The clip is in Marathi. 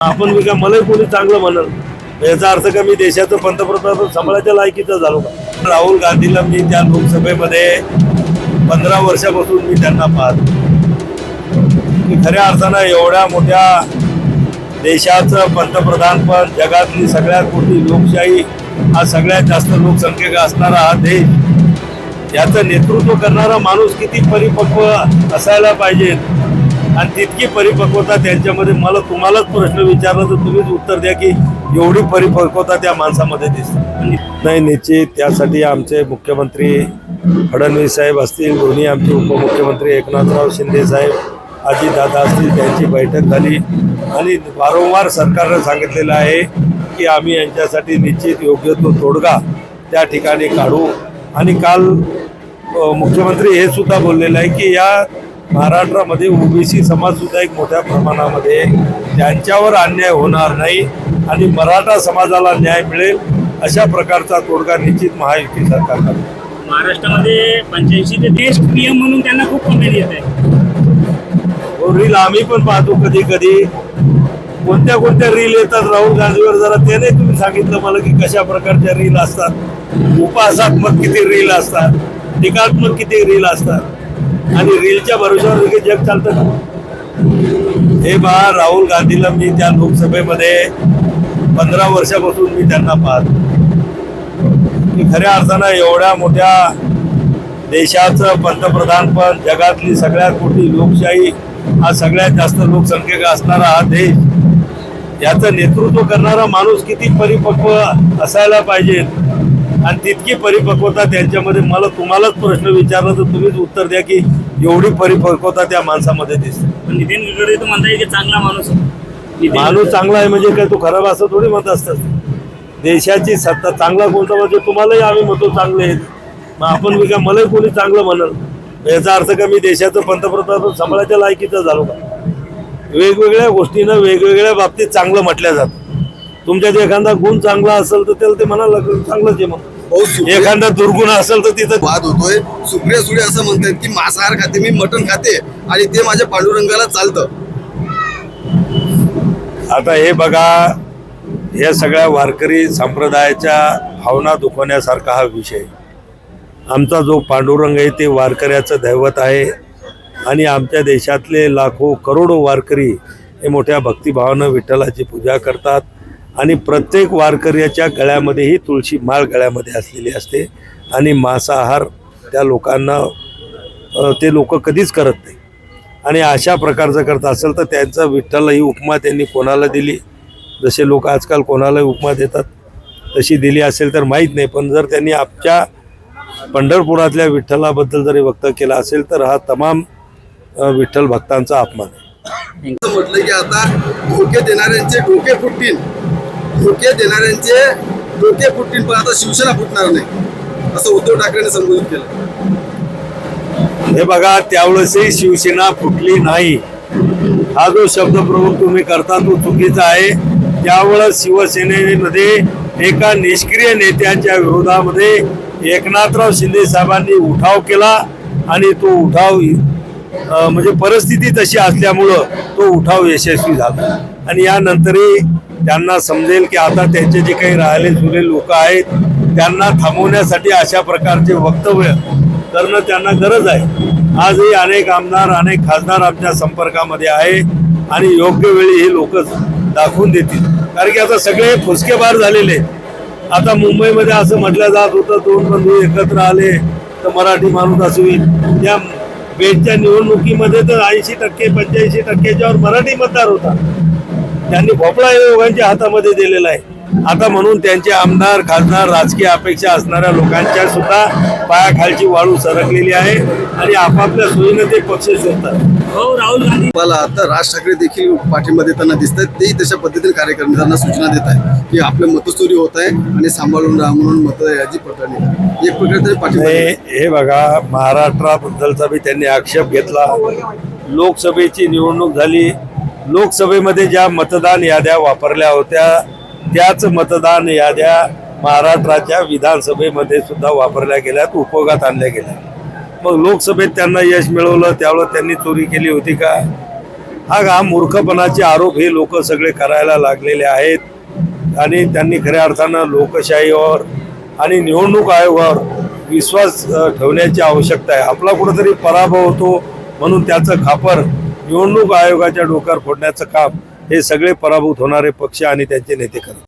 आपण मी मलाही कोणी चांगलं म्हणल याचा अर्थ का मी देशाचं पंतप्रधान सांभाळायच्या लायकीचं झालो का? राहुल गांधीला मी त्या लोकसभेमध्ये पंधरा वर्षापासून मी त्यांना पाहतो. खऱ्या अर्थानं एवढ्या मोठ्या देशाचं पंतप्रधान पण जगातली सगळ्यात मोठी लोकशाही हा सगळ्यात जास्त लोकसंख्येचा असणारा हा देश याचं नेतृत्व करणारा माणूस किती परिपक्व असायला पाहिजे? आणि तितकी परिपक्वता त्यांच्यामध्ये. मला तुम्हालाच प्रश्न विचारला तर तुम्हीच उत्तर द्या की एवढी परिपक्वता त्या माणसामध्ये दिसते. नाही निश्चित. त्यासाठी आमचे मुख्यमंत्री फडणवीस साहेब असतील दोन्ही आमचे उपमुख्यमंत्री एकनाथराव शिंदे साहेब अजितदादा असतील त्यांची बैठक झाली. आणि वारंवार सरकारनं सांगितलेलं आहे की आम्ही यांच्यासाठी निश्चित योग्य तो तोडगा त्या ठिकाणी काढू. आणि काल मुख्यमंत्री हे सुद्धा बोललेलं आहे की या महाराष्ट्रामध्ये ओबीसी समाज सुद्धा एक मोठ्या प्रमाणामध्ये त्यांच्यावर अन्याय होणार नाही आणि मराठा समाजाला न्याय मिळेल अशा प्रकारचा तोडगा निश्चित महायुती सरकार महाराष्ट्रामध्ये पंच्याऐंशी ते टेस्ट नियम म्हणून त्यांना खूप कमेंट येत आहे. रील आम्ही पण पाहतो कधी कधी. कोणत्या कोणत्या रील येतात राहुल गांधीवर जरा त्याने तुम्ही सांगितलं मला की कशा प्रकारच्या रील असतात. उपहासात्मक किती रील असतात. टीकात्मक किती रील असतात. आणि रीलच्या भरोशावर लगेच जग चालतं हे बा राहुल गांधीला मी त्या लोकसभेमध्ये पंधरा वर्षापासून मी त्यांना पाहत. की खऱ्या अर्थानं एवढ्या मोठ्या देशाचं पंतप्रधान पण जगातली सगळ्यात मोठी लोकशाही हा सगळ्यात जास्त लोकसंख्येचा असणारा हा देश याचं नेतृत्व करणारा माणूस किती परिपक्व असायला पाहिजे? आणि तितकी परिपक्वता त्यांच्यामध्ये मला तुम्हालाच प्रश्न विचारला तर तुम्हीच उत्तर द्या की एवढी परिपक्वता त्या माणसामध्ये दिसते. पण नितीन गडकरी तर म्हणता येईल की चांगला माणूस आहे. नितीन माणूस चांगला आहे म्हणजे काय तो खराब असं थोडी म्हणत असतात. देशाची सत्ता चांगला कोणता म्हणजे तुम्हालाही आम्ही म्हणतो चांगले आहेत. मग आपण मी काय मलाही कोणी चांगलं म्हणल याचा अर्थ का मी देशाचं पंतप्रधान सांभाळायच्या लायकीचं झालो का? वेगवेगळ्या गोष्टीनं वेगवेगळ्या बाबतीत चांगलं म्हटल्या जातं. तुमच्यात एखादा गुण चांगला असेल तर त्याला ते म्हणायला लागेल चांगलंच आहे मग. एखादा दुर्गुण असेल तर तिथं वाद होतोय. सुप्रिया सुळे असं म्हणतात की मांसाहार खाते मी मटण खाते आणि ते माझ्या पांडुरंगाला चालतं. आता हे बघा या सगळ्या वारकरी संप्रदायाच्या भावना दुखवण्यासारखा हा विषय. आमचा जो पांडुरंग आहे ते वारकऱ्याचं दैवत आहे. आणि आमच्या देशातले लाखो करोडो वारकरी हे मोठ्या भक्तिभावानं विठ्ठलाची पूजा करतात. आणि प्रत्येक वारकऱ्याच्या गळ्यामध्येही तुळशी माळ गळ्यामध्ये असलेली असते. आणि मांसाहार त्या लोकांना ते लोक कधीच करत नाही. आणि अशा प्रकारचं करत असेल तर त्यांचा विठ्ठल ही उपमा त्यांनी कोणाला दिली? जसे लोक आजकाल कोणालाही उपमा देतात तशी दिली असेल तर माहीत नाही. पण जर त्यांनी आमच्या पंढरपुरातल्या विठ्ठलाबद्दल जरी वक्त केला असेल तर हा तमाम विठ्ठल भक्तांचा अपमान आहे. म्हटलं की आता धोके देणाऱ्यांचे डोके फुटतील. धोके देणाऱ्यांचे डोके फुटतील पण आता शिवसेना फुटणार नाही. असं उद्धव ठाकरेने संबोधित केलं. हे बघा त्यावेळेसही शिवसेना फुटली नाही. हा जो शब्दप्रयोग तुम्ही करता तो चुकीचा आहे. त्यावेळेस शिवसेनेमध्ये एका निष्क्रिय नेत्याच्या विरोधामध्ये एकनाथराव शिंदे साहेबांनी उठाव केला आणि तो उठाव म्हणजे परिस्थिती तशी असल्यामुळं तो उठाव यशस्वी झाला. आणि यानंतरही त्यांना समजेल की आता त्यांचे जे काही राहिले जुने लोक आहेत त्यांना थांबवण्यासाठी अशा प्रकारचे वक्तव्य करणं त्यांना गरज आहे. आजही अनेक आमदार अनेक खासदार आमच्या संपर्कामध्ये आहे आणि योग्य वेळी हे लोक दाखवून देतील. कारण की आता सगळे फुसकेबार झालेले आता मुंबईमध्ये असं म्हटलं जात होतं दोन बंधू एकत्र आले तर मराठी माणूस असू होईल. या बेटच्या निवडणुकीमध्ये तर ऐंशी टक्के पंच्याऐंशी टक्क्याच्यावर मराठी मतदार होता. त्यांनी भोपळा योगांच्या हातामध्ये दिलेला आहे. आता म्हणून त्यांचे आमदार खासदार राजकीय अपेक्षा असणाऱ्या लोकांच्या सुद्धा पायाखालची वाळू सरकलेली आहे आणि आपापल्या सोयीनं ते पक्ष शोधतात हो राहुल गांधी. मला आता राज ठाकरे देखील पाठिंबा देताना दिसत आहेत तेही तशा पद्धतीने कार्यकर्त्यांना सूचना देत आहे की आपलं मतचोरी होत आहे आणि सांभाळून राहा म्हणून मत याची पडताळणी. एक प्रकारे हे देत हे बघा महाराष्ट्राबद्दलचा बी त्यांनी आक्षेप घेतला. लोकसभेची निवडणूक झाली. लोकसभेमध्ये ज्या मतदान याद्या वापरल्या होत्या त्याच मतदान याद्या महाराष्ट्राच्या विधानसभेमध्ये सुद्धा वापरल्या गेल्यात उपयोगात आणल्या गेल्या मग लोकसभेत त्यांना यश मिळवलं त्यावेळेस त्यांनी चोरी केली होती का? हा हा मूर्खपणाचे आरोप हे लोक सगळे करायला लागलेले आहेत. आणि त्यांनी खऱ्या अर्थानं लोकशाहीवर आणि निवडणूक आयोगावर विश्वास ठेवण्याची आवश्यकता आहे. आपला कुठंतरी पराभव होतो म्हणून त्याचं खापर निवडणूक आयोगाच्या डोक्यावर फोडण्याचं काम हे सगळे पराभूत होणारे पक्ष आणि त्यांचे नेते करतात.